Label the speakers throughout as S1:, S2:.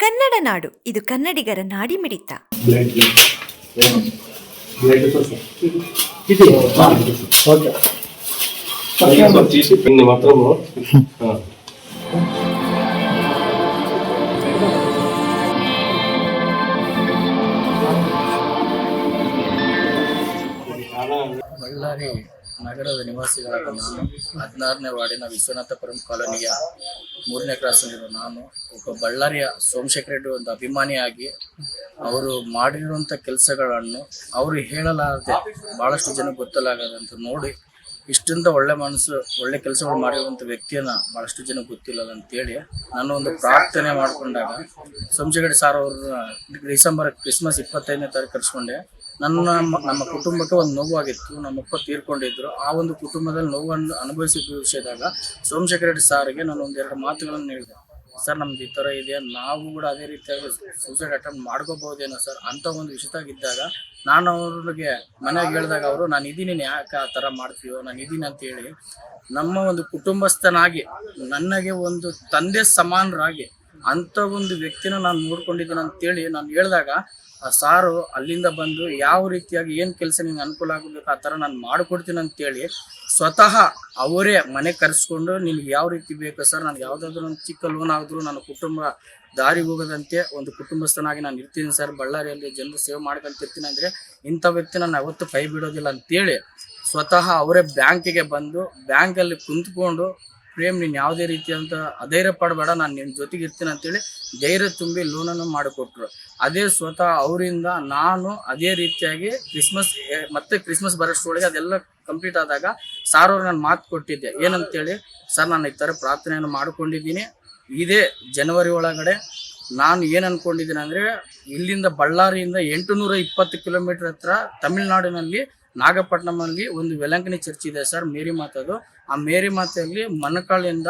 S1: ಕನ್ನಡ ನಾಡು. ಇದು ಕನ್ನಡಿಗರ
S2: ನಾಡಿ ಮಿಡಿತ
S3: ಬಳ್ಳಾರಿ. ನಗರದ ನಿವಾಸಿಗಳಾದ ನಾನು, ಹದಿನಾರನೇ ವಾರ್ಡಿನ ವಿಶ್ವನಾಥಪುರಂ ಕಾಲೋನಿಯ ಮೂರನೇ ಕ್ಲಾಸಲ್ಲಿರೋ ನಾನು, ಒಬ್ಬ ಬಳ್ಳಾರಿಯ ಸೋಮಶೇಖರ ರೆಡ್ಡಿ ಒಂದು ಅಭಿಮಾನಿಯಾಗಿ ಅವರು ಮಾಡಿರುವಂಥ ಕೆಲಸಗಳನ್ನು ಅವರು ಹೇಳಲಾರದೆ ಭಾಳಷ್ಟು ಜನ ಗೊತ್ತಲಾಗದಂತ ನೋಡಿ ಇಷ್ಟೊಂದು ಒಳ್ಳೆ ಮನಸ್ಸು, ಒಳ್ಳೆ ಕೆಲಸಗಳು ಮಾಡಿರುವಂಥ ವ್ಯಕ್ತಿಯನ್ನ ಭಾಳಷ್ಟು ಜನ ಗೊತ್ತಿಲ್ಲ ಅಂತೇಳಿ ನಾನು ಒಂದು ಪ್ರಾರ್ಥನೆ ಮಾಡ್ಕೊಂಡಾಗ, ಸೋಮಶೇಖರ ಸಾರ್ ಅವ್ರನ್ನ ಡಿಸೆಂಬರ್, ಕ್ರಿಸ್ಮಸ್ ಇಪ್ಪತ್ತೈದನೇ ತಾರೀಕು ಕರ್ಸ್ಕೊಂಡೆ. ನನ್ನ ನಮ್ಮ ಕುಟುಂಬಕ್ಕೆ ಒಂದು ನೋವಾಗಿತ್ತು. ನಮ್ಮಪ್ಪ ತೀರ್ಕೊಂಡಿದ್ರು. ಆ ಒಂದು ಕುಟುಂಬದಲ್ಲಿ ನೋವನ್ನು ಅನುಭವಿಸಿ ವಿಷಯದಾಗ ಸೋಮಶೇಖರ ರೆಡ್ಡಿ ಸಾರಿಗೆ ನಾನು ಒಂದೆರಡು ಮಾತುಗಳನ್ನು ಹೇಳಿದೆ. ಸರ್, ನಮ್ದು ಈ ಥರ ಇದೆ. ನಾವು ಕೂಡ ಅದೇ ರೀತಿಯಾಗಿ ಸೂಸೈಡ್ ಅಟೆಂಪ್ಟ್ ಮಾಡ್ಕೋಬಹುದೇನೋ ಸರ್? ಅಂತ ಒಂದು ವಿಷಯದಾಗಿದ್ದಾಗ ನಾನು ಅವ್ರಿಗೆ ಮನೆಗೆ ಹೇಳಿದಾಗ ಅವರು, ನಾನು ಇದ್ದೀನಿ ಯಾಕೆ ಆ ಥರ ಮಾಡ್ತೀವೋ ನಾನು ಇದ್ದೀನಿ ಅಂತ ಹೇಳಿ ನಮ್ಮ ಒಂದು ಕುಟುಂಬಸ್ಥನಾಗಿ ನನಗೆ ಒಂದು ತಂದೆ ಸಮಾನರಾಗಿ ಅಂಥ ಒಂದು ವ್ಯಕ್ತಿನ ನಾನು ನೋಡ್ಕೊಂಡಿದ್ದೀನಿ ಅಂತೇಳಿ ನಾನು ಹೇಳಿದಾಗ, ಆ ಸಾರು ಅಲ್ಲಿಂದ ಬಂದು ಯಾವ ರೀತಿಯಾಗಿ ಏನು ಕೆಲಸ ನಿಂಗೆ ಅನುಕೂಲ ಆಗಬೇಕು ಆ ಥರ ನಾನು ಮಾಡಿಕೊಡ್ತೀನಿ ಅಂತೇಳಿ ಸ್ವತಃ ಅವರೇ ಮನೆ ಕರೆಸ್ಕೊಂಡು ನಿಮ್ಗೆ ಯಾವ ರೀತಿ ಬೇಕು ಸರ್ ನಾನು ಯಾವುದಾದ್ರೂ ಒಂದು ಚಿಕ್ಕ ಲೋನ್ ಆದರೂ ನನ್ನ ಕುಟುಂಬ ದಾರಿ ಹೋಗದಂತೆ ಒಂದು ಕುಟುಂಬಸ್ಥನಾಗಿ ನಾನು ಇರ್ತೀನಿ ಸರ್, ಬಳ್ಳಾರಿಯಲ್ಲಿ ಜನರು ಸೇವೆ ಮಾಡ್ಕೊಂತಿರ್ತೀನಿ ಅಂದರೆ ಇಂಥ ವ್ಯಕ್ತಿ ನಾನು ಯಾವತ್ತೂ ಕೈ ಬಿಡೋದಿಲ್ಲ ಅಂತೇಳಿ ಸ್ವತಃ ಅವರೇ ಬ್ಯಾಂಕಿಗೆ ಬಂದು ಬ್ಯಾಂಕಲ್ಲಿ ಕುಂತ್ಕೊಂಡು ಪ್ರೇಮ್, ನೀನು ಯಾವುದೇ ರೀತಿಯಂತ ಅಧೈರ್ಯ ಪಡಬೇಡ, ನಾನು ನಿನ್ನ ಜೊತೆಗೆ ಇರ್ತೀನಿ ಅಂತೇಳಿ ಧೈರ್ಯ ತುಂಬಿ ಲೋನನ್ನು ಮಾಡಿಕೊಟ್ರು. ಅದೇ ಸ್ವತಃ ಅವರಿಂದ ನಾನು ಅದೇ ರೀತಿಯಾಗಿ ಕ್ರಿಸ್ಮಸ್ ಮತ್ತೆ ಕ್ರಿಸ್ಮಸ್ ಬರೋಷ್ಟೊಳಗೆ ಅದೆಲ್ಲ ಕಂಪ್ಲೀಟ್ ಆದಾಗ ಸಾರ್ ಅವ್ರು ನಾನು ಮಾತು ಕೊಟ್ಟಿದ್ದೆ. ಏನಂತೇಳಿ, ಸರ್, ನಾನು ಈ ಥರ ಪ್ರಾರ್ಥನೆಯನ್ನು ಮಾಡ್ಕೊಂಡಿದ್ದೀನಿ. ಇದೇ ಜನವರಿ ಒಳಗಡೆ ನಾನು ಏನು ಅನ್ಕೊಂಡಿದ್ದೀನಿ ಅಂದರೆ ಇಲ್ಲಿಂದ ಬಳ್ಳಾರಿಯಿಂದ ಎಂಟು ನೂರ ಇಪ್ಪತ್ತು ಕಿಲೋಮೀಟರ್ ಹತ್ರ ತಮಿಳ್ನಾಡಿನಲ್ಲಿ ನಾಗಪಟ್ಟಣಮಲ್ಲಿ ಒಂದು ವೆಲಂಕಣಿ ಚರ್ಚ್ ಇದೆ ಸರ್, ಮೇರಿ ಮಾತದು. ಆ ಮೇರಿ ಮಾತೆಯಲ್ಲಿ ಮನಕಾಳಿಂದ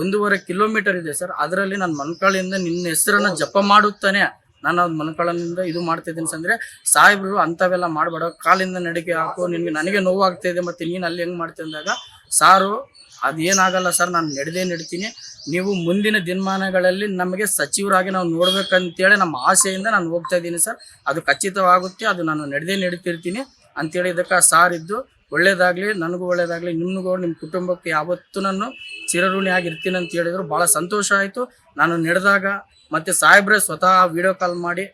S3: ಒಂದೂವರೆ ಕಿಲೋಮೀಟರ್ ಇದೆ ಸರ್. ಅದರಲ್ಲಿ ನಾನು ಮನಕಾಳಿಂದ ನಿನ್ನ ಹೆಸರನ್ನ ಜಪ ಮಾಡುತ್ತಾನೆ. ನಾನು ಅದು ಮನಕಾಳಿಂದ ಇದು ಮಾಡ್ತಿದ್ದೀನಿ ಅಂದ್ರೆ, ಸಾಹೇಬರು ಅಂಥವೆಲ್ಲ ಮಾಡಬೇಡ. ಕಾಲಿಂದ ನಡಿಗೆ ಹಾಕು, ನಿನಗೆ ನನಗೆ ನೋವಾಗ್ತಾ ಇದೆ ಮತ್ತೆ ನೀನು ಅಲ್ಲಿ ಹೆಂಗೆ ಮಾಡ್ತೀನಿ ಅಂದಾಗ, ಸಾರು, ಅದೇನಾಗಲ್ಲ ಸರ್, ನಾನು ನಡೆದೇ ನಡಿತೀನಿ. ನೀವು ಮುಂದಿನ ದಿನಮಾನಗಳಲ್ಲಿ ನಮಗೆ ಸಚಿವರಾಗಿ ನಾವು ನೋಡ್ಬೇಕಂತೇಳಿ ನಮ್ಮ ಆಸೆಯಿಂದ ನಾನು ಹೋಗ್ತಾ ಇದ್ದೀನಿ ಸರ್. ಅದು ಖಚಿತವಾಗುತ್ತೆ, ಅದು ನಾನು ನಡೆದೇ ನಡೀತಿರ್ತೀನಿ. ಅಂತೇಳಿ ಇದಕ್ಕೆ ಸಾರ್ ಇದ್ದು, ಒಳ್ಳೇದಾಗ್ಲಿ, ನನಗೂ ಒಳ್ಳೇದಾಗಲಿ, ನಿಮಗೂ ನಿಮ್ಮ ಕುಟುಂಬಕ್ಕೆ ಯಾವತ್ತೂ ನಾನು ಚಿರಋಣಿ ಆಗಿರ್ತೀನಿ ಅಂತ ಹೇಳಿದ್ರು. ಭಾಳ ಸಂತೋಷ ಆಯಿತು. ನಾನು ನಡೆದಾಗ ಮತ್ತು ಸಾಹೇಬ್ರೆ ಸ್ವತಃ ವಿಡಿಯೋ ಕಾಲ್ ಮಾಡಿ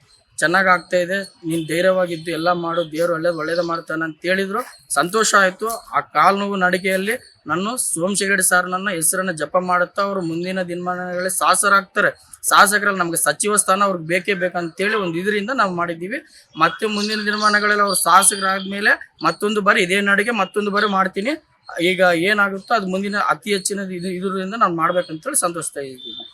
S3: ಚೆನ್ನಾಗ್ ಆಗ್ತಾ ಇದೆ. ನೀನ್ ಧೈರ್ಯವಾಗಿದ್ದು ಎಲ್ಲ ಮಾಡು, ದೇವ್ರು ಒಳ್ಳೇದು ಒಳ್ಳೇದು ಮಾಡ್ತಾನೆ ಅಂತ ಹೇಳಿದ್ರು. ಸಂತೋಷ ಆಯ್ತು. ಆ ಕಾಲು ನೋವು ನಡಿಗೆಯಲ್ಲಿ ನಾನು ಸೋಮಶೇಖರ್ ಸರ್ ನನ್ನ ಹೆಸರನ್ನ ಜಪ ಮಾಡುತ್ತಾ ಅವರು ಮುಂದಿನ ದಿನಮಾನಗಳಲ್ಲಿ ಶಾಸಕರಾಗ್ತಾರೆ ಶಾಸಕರಲ್ಲಿ ನಮ್ಗೆ ಸಚಿವ ಸ್ಥಾನ ಅವ್ರಿಗೆ ಬೇಕೇ ಬೇಕಂತೇಳಿ ಒಂದು ಇದರಿಂದ ನಾವು ಮಾಡಿದ್ದೀವಿ. ಮತ್ತೆ ಮುಂದಿನ ದಿನಮಾನಗಳಲ್ಲಿ ಅವ್ರು ಶಾಸಕರಾದ್ಮೇಲೆ ಮತ್ತೊಂದು ಬಾರಿ ಇದೇ ನಡಿಗೆ ಮತ್ತೊಂದು ಬಾರಿ ಮಾಡ್ತೀನಿ. ಈಗ ಏನಾಗುತ್ತೋ ಅದು ಮುಂದಿನ ಅತಿ ಹೆಚ್ಚಿನ ಇದು ಇದರಿಂದ ನಾನು ಮಾಡ್ಬೇಕಂತೇಳಿ ಸಂತೋಷ ಇದ್ದೀನಿ.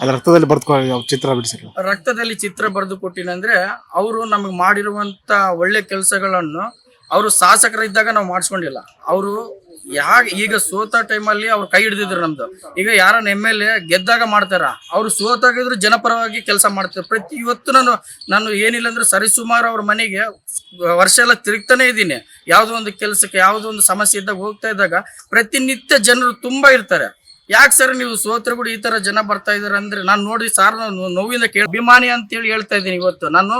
S4: ಅದ್ರ ರಕ್ತದಲ್ಲಿ ಬರೆದು ಚಿತ್ರ ಬಿಡಿಸಿಲ್ಲ
S3: ರಕ್ತದಲ್ಲಿ ಚಿತ್ರ ಬರೆದು ಕೊಟ್ಟಿನಂದ್ರೆ ಅವರು ನಮಗೆ ಮಾಡಿರುವಂತ ಒಳ್ಳೆ ಕೆಲಸಗಳನ್ನು ಅವರು ಶಾಸಕರಿದ್ದಾಗ ನಾವು ಮಾಡಿಸ್ಕೊಂಡಿಲ್ಲ. ಅವರು ಯಾಗ ಈಗ ಸೋತ ಟೈಮಲ್ಲಿ ಅವ್ರು ಕೈ ಹಿಡಿದಿದ್ರು ನಮ್ದು. ಈಗ ಯಾರನ್ನ ಎಂ ಎಲ್ ಎ ಗೆದ್ದಾಗ ಮಾಡ್ತಾರ, ಅವ್ರು ಸೋತಾಗಿದ್ರು ಜನಪರವಾಗಿ ಕೆಲಸ ಮಾಡ್ತಾರೆ. ಪ್ರತಿ ಇವತ್ತು ನಾನು ನಾನು ಏನಿಲ್ಲ ಅಂದ್ರೆ ಸರಿಸುಮಾರು ಅವ್ರ ಮನೆಗೆ ವರ್ಷ ಎಲ್ಲ ತಿರುಗ್ತಾನೆ ಇದ್ದೀನಿ. ಯಾವುದೋ ಒಂದು ಕೆಲಸಕ್ಕೆ, ಯಾವುದೋ ಒಂದು ಸಮಸ್ಯೆ ಇದ್ದಾಗ ಹೋಗ್ತಾ ಇದ್ದಾಗ ಪ್ರತಿನಿತ್ಯ ಜನರು ತುಂಬಾ ಇರ್ತಾರೆ. ಯಾಕೆ ಸರ್ ನೀವು ಸೋತ್ರ ಈ ತರ ಜನ ಬರ್ತಾ ಇದಾರೆ ಅಂದ್ರೆ ನಾನು ನೋಡಿ ಸಾರ್ ನೋವಿಂದ ಕೇಳಿ ಅಭಿಮಾನಿ ಅಂತೇಳಿ ಹೇಳ್ತಾ ಇದ್ದೀನಿ ಇವತ್ತು. ನಾನು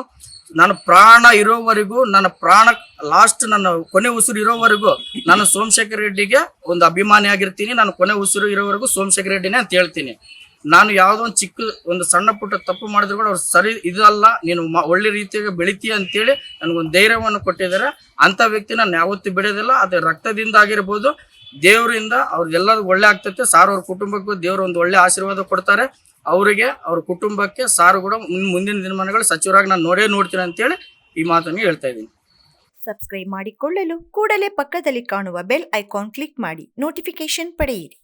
S3: ನನ್ನ ಪ್ರಾಣ ಇರೋವರೆಗೂ, ನನ್ನ ಪ್ರಾಣ ಲಾಸ್ಟ್ ನನ್ನ ಕೊನೆ ಉಸಿರು ಇರೋವರೆಗೂ ನಾನು ಸೋಮಶೇಖರ್ ರೆಡ್ಡಿಗೆ ಒಂದು ಅಭಿಮಾನಿ ಆಗಿರ್ತೀನಿ. ನಾನು ಕೊನೆ ಉಸಿರು ಇರೋವರೆಗೂ ಸೋಮಶೇಖರ್ ರೆಡ್ಡಿನೇ ಅಂತ ಹೇಳ್ತೀನಿ. ನಾನು ಯಾವುದೋ ಒಂದು ಚಿಕ್ಕ ಒಂದು ಸಣ್ಣ ಪುಟ್ಟ ತಪ್ಪು ಮಾಡಿದ್ರು ಕೂಡ ಅವ್ರು ಸರಿ ಇದಲ್ಲ, ನೀನು ಒಳ್ಳೆ ರೀತಿಯಾಗಿ ಬೆಳಿತೀಯ ಅಂತೇಳಿ ನನಗೊಂದು ಧೈರ್ಯವನ್ನು ಕೊಟ್ಟಿದ್ದಾರೆ. ಅಂಥ ವ್ಯಕ್ತಿ ನಾನು ಯಾವತ್ತೂ ಬಿಡೋದಿಲ್ಲ. ಅದು ರಕ್ತದಿಂದ ಆಗಿರ್ಬೋದು ದೇವರಿಂದ ಅವ್ರಿಗೆಲ್ಲದು ಒಳ್ಳೆ ಆಗ್ತೈತೆ. ಸಾರ್ ಅವ್ರ ಕುಟುಂಬಕ್ಕೂ ದೇವ್ರು ಒಂದು ಒಳ್ಳೆ ಆಶೀರ್ವಾದ ಕೊಡ್ತಾರೆ. ಅವರಿಗೆ, ಅವ್ರ ಕುಟುಂಬಕ್ಕೆ ಸಾರು ಕೂಡ ಮುಂದಿನ ದಿನಮಾನಗಳು ಸಚಿವರಾಗಿ ನಾನು ನೋಡೇ ನೋಡ್ತೀನಿ ಅಂತೇಳಿ ಈ ಮಾತನ್ನು ಹೇಳ್ತಾ ಇದ್ದೀನಿ.
S1: ಸಬ್ಸ್ಕ್ರೈಬ್ ಮಾಡಿಕೊಳ್ಳಲು ಕೂಡಲೇ ಪಕ್ಕದಲ್ಲಿ ಕಾಣುವ ಬೆಲ್ ಐಕಾನ್ ಕ್ಲಿಕ್ ಮಾಡಿ. ನೋಟಿಫಿಕೇಶನ್ ಪಡೆಯಿರಿ.